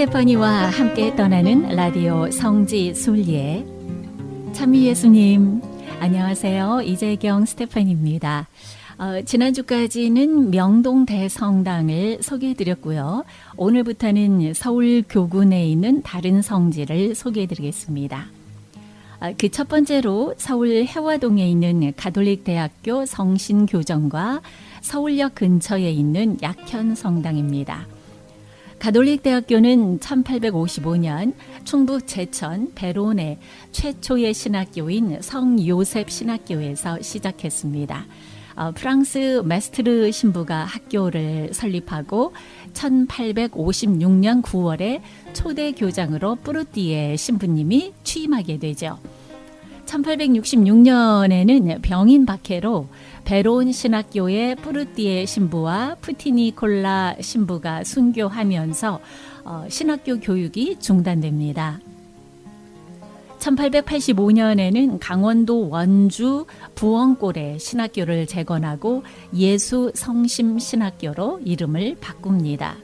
스테파니와 함께 떠나는 라디오 성지 순리에 참미 예수님 안녕하세요 이재경 스테파니입니다. 어, 지난주까지는 명동 대성당을 소개해드렸고요. 오늘부터는 서울 교군에 있는 다른 성지를 소개해드리겠습니다. 아, 그첫 번째로 서울 해화동에 있는 가톨릭 대학교 성신교정과 서울역 근처에 있는 약현 성당입니다. 가톨릭 대학교는 1855년 충북 제천 베론의 최초의 신학교인 성 요셉 신학교에서 시작했습니다. 어, 프랑스 메스트르 신부가 학교를 설립하고 1856년 9월에 초대 교장으로 뿌르띠에 신부님이 취임하게 되죠. 1866년에는 병인 박해로 베론 신학교의 뿌르띠에 신부와 푸티니콜라 신부가 순교하면서 어, 신학교 교육이 중단됩니다. 1885년에는 강원도 원주 부엉골에 신학교를 재건하고 예수 성심 신학교로 이름을 바꿉니다.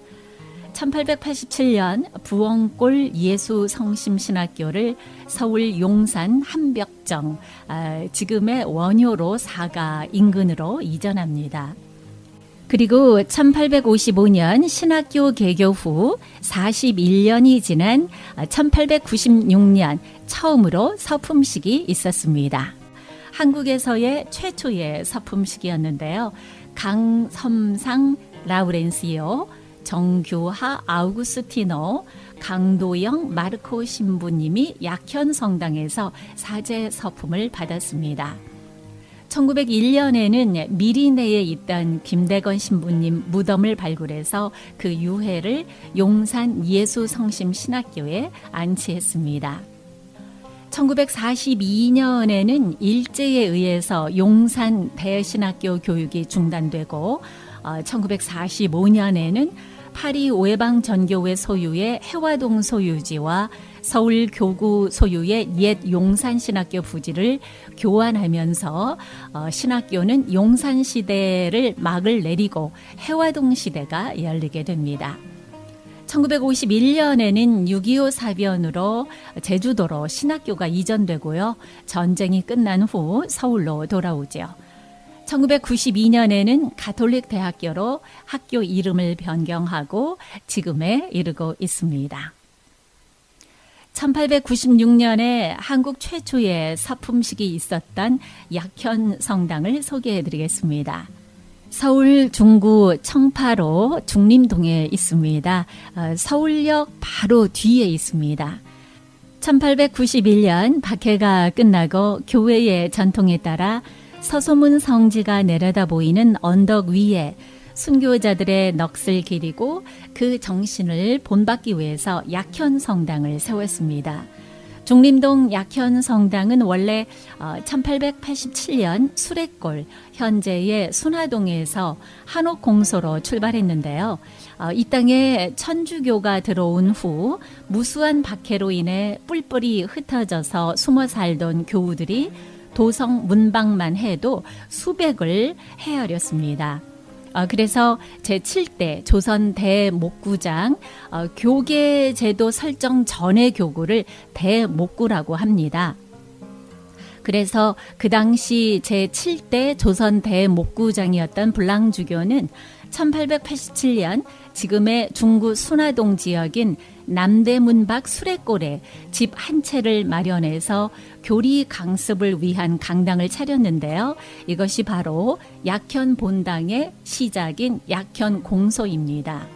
1887년 부엉골 예수 성심 신학교를 서울 용산 한벽정 아, 지금의 원효로 사가 인근으로 이전합니다. 그리고 1855년 신학교 개교 후 41년이 지난 1896년 처음으로 서품식이 있었습니다. 한국에서의 최초의 서품식이었는데요. 강섬상 라우렌시오, 정교하 아우구스티노, 강도영 마르코 신부님이 약현 성당에서 사제 서품을 받았습니다. 1901년에는 미리내에 있던 김대건 신부님 무덤을 발굴해서 그 유해를 용산 예수성심 신학교에 안치했습니다. 1942년에는 일제에 의해서 용산 대신학교 교육이 중단되고 1945년에는 파리 오해방 전교회 소유의 해화동 소유지와 서울 교구 소유의 옛 용산 신학교 부지를 교환하면서 어, 신학교는 용산 시대를 막을 내리고 해화동 시대가 열리게 됩니다. 1951년에는 6.25 사변으로 제주도로 신학교가 이전되고요. 전쟁이 끝난 후 서울로 돌아오죠. 1992년에는 가톨릭 대학교로 학교 이름을 변경하고 지금에 이르고 있습니다. 1896년에 한국 최초의 사품식이 있었던 약현 성당을 소개해 드리겠습니다. 서울 중구 청파로 중림동에 있습니다. 어, 서울역 바로 뒤에 있습니다. 1891년 박해가 끝나고 교회의 전통에 따라 서소문 성지가 내려다 보이는 언덕 위에 순교자들의 넋을 기리고 그 정신을 본받기 위해서 약현 성당을 세웠습니다. 중림동 약현 성당은 원래 1887년 어, 수레골 현재의 순화동에서 한옥 공소로 출발했는데요. 어, 이 땅에 천주교가 들어온 후 무수한 박해로 인해 뿔뿔이 흩어져서 숨어 살던 교우들이 도성 문방만 해도 수백을 헤아렸습니다. 어, 그래서 제7대 조선 대목구장 어, 교계 제도 설정 전의 교구를 대목구라고 합니다. 그래서 그 당시 제7대 조선 대목구장이었던 불랑주교는 1887년 지금의 중구 순화동 지역인 남대문 밖 수레골에 집 한 채를 마련해서 교리 강습을 위한 강당을 차렸는데요. 이것이 바로 약현 본당의 시작인 약현 공소입니다.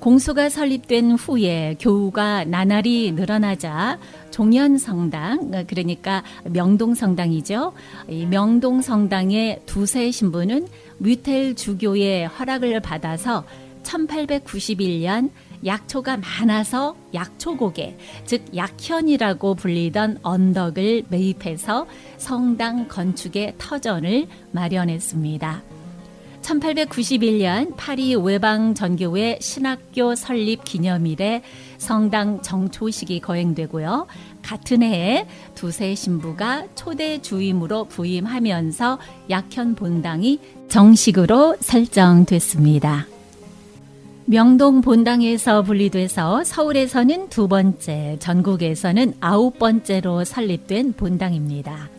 공소가 설립된 후에 교우가 나날이 늘어나자 종현성당 그러니까 명동성당이죠. 이 명동성당의 두세 신부는 뮤텔 주교의 허락을 받아서 1891년 약초가 많아서 약초고개, 즉 약현이라고 불리던 언덕을 매입해서 성당 건축의 터전을 마련했습니다. 1891년 파리 외방 전교회 신학교 설립 기념일에 성당 정초식이 거행되고요. 같은 해에 두세 신부가 초대 주임으로 부임하면서 약현 본당이 정식으로 설정됐습니다. 명동 본당에서 분리돼서 서울에서는 두 번째, 전국에서는 아홉 번째로 설립된 본당입니다.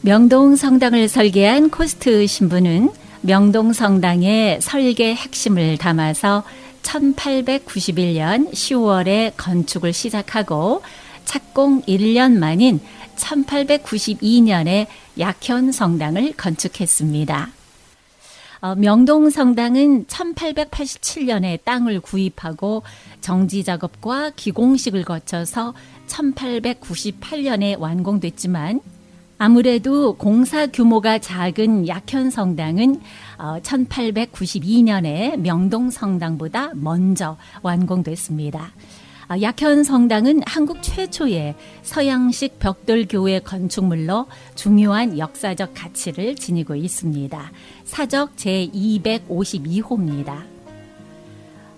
명동 성당을 설계한 코스트 신부는 명동 성당의 설계 핵심을 담아서 1891년 10월에 건축을 시작하고 착공 1년 만인 1892년에 약현 성당을 건축했습니다. 어, 명동 성당은 1887년에 땅을 구입하고 정지 작업과 기공식을 거쳐서 1898년에 완공됐지만 아무래도 공사 규모가 작은 약현 성당은 1892년에 명동 성당보다 먼저 완공됐습니다. 아, 약현 성당은 한국 최초의 서양식 벽돌 교회 건축물로 중요한 역사적 가치를 지니고 있습니다. 사적 제252호입니다.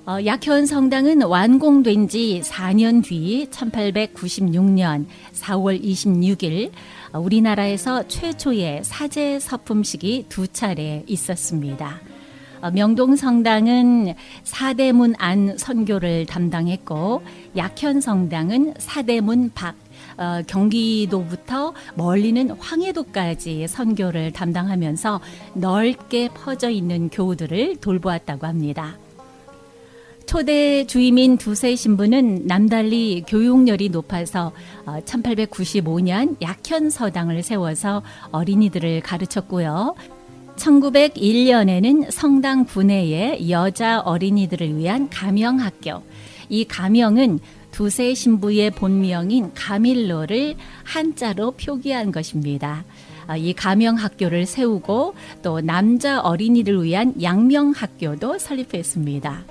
어, 약현 성당은 완공된 지 4년 뒤 1896년 4월 26일 어, 우리나라에서 최초의 사제 서품식이 두 차례 있었습니다. 어, 명동 성당은 사대문 안 선교를 담당했고 약현 성당은 사대문 밖 어, 경기도부터 멀리는 황해도까지 선교를 담당하면서 넓게 퍼져 있는 교우들을 돌보았다고 합니다. 초대 주임인 두세 신부는 남달리 교육열이 높아서 1895년 약현 서당을 세워서 어린이들을 가르쳤고요. 1901년에는 성당 분해에 여자 어린이들을 위한 가명학교. 이 가명은 두세 신부의 본명인 가밀로를 한자로 표기한 것입니다. 아, 이 가명학교를 세우고 또 남자 어린이를 위한 양명학교도 설립했습니다.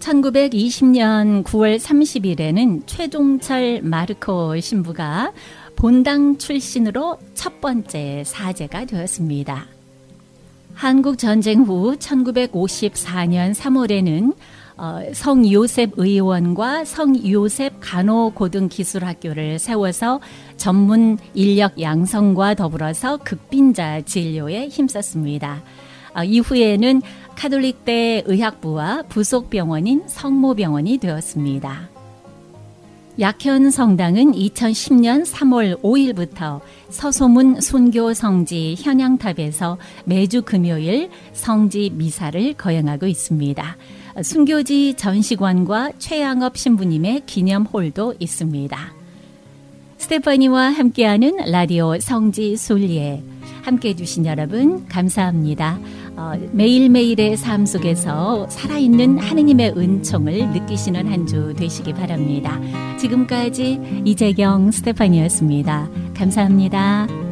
1920년 9월 30일에는 최종철 마르코 신부가 본당 출신으로 첫 번째 사제가 되었습니다. 한국 전쟁 후 1954년 3월에는 어, 성 요셉 의원과 성 요셉 간호고등기술학교를 세워서 전문 인력 양성과 더불어서 극빈자 진료에 힘썼습니다. 어, 이후에는 카톨릭대 의학부와 부속 병원인 성모병원이 되었습니다. 약현 성당은 2010년 3월 5일부터 서소문 순교 성지 현양탑에서 매주 금요일 성지 미사를 거행하고 있습니다. 순교지 전시관과 최양업 신부님의 기념홀도 있습니다. 스테파니와 함께하는 라디오 성지 순리에 함께 해주신 여러분 감사합니다. 어, 매일매일의 삶 속에서 살아있는 하느님의 은총을 느끼시는 한 주 되시기 바랍니다. 지금까지 이재경 스테파니였습니다. 감사합니다.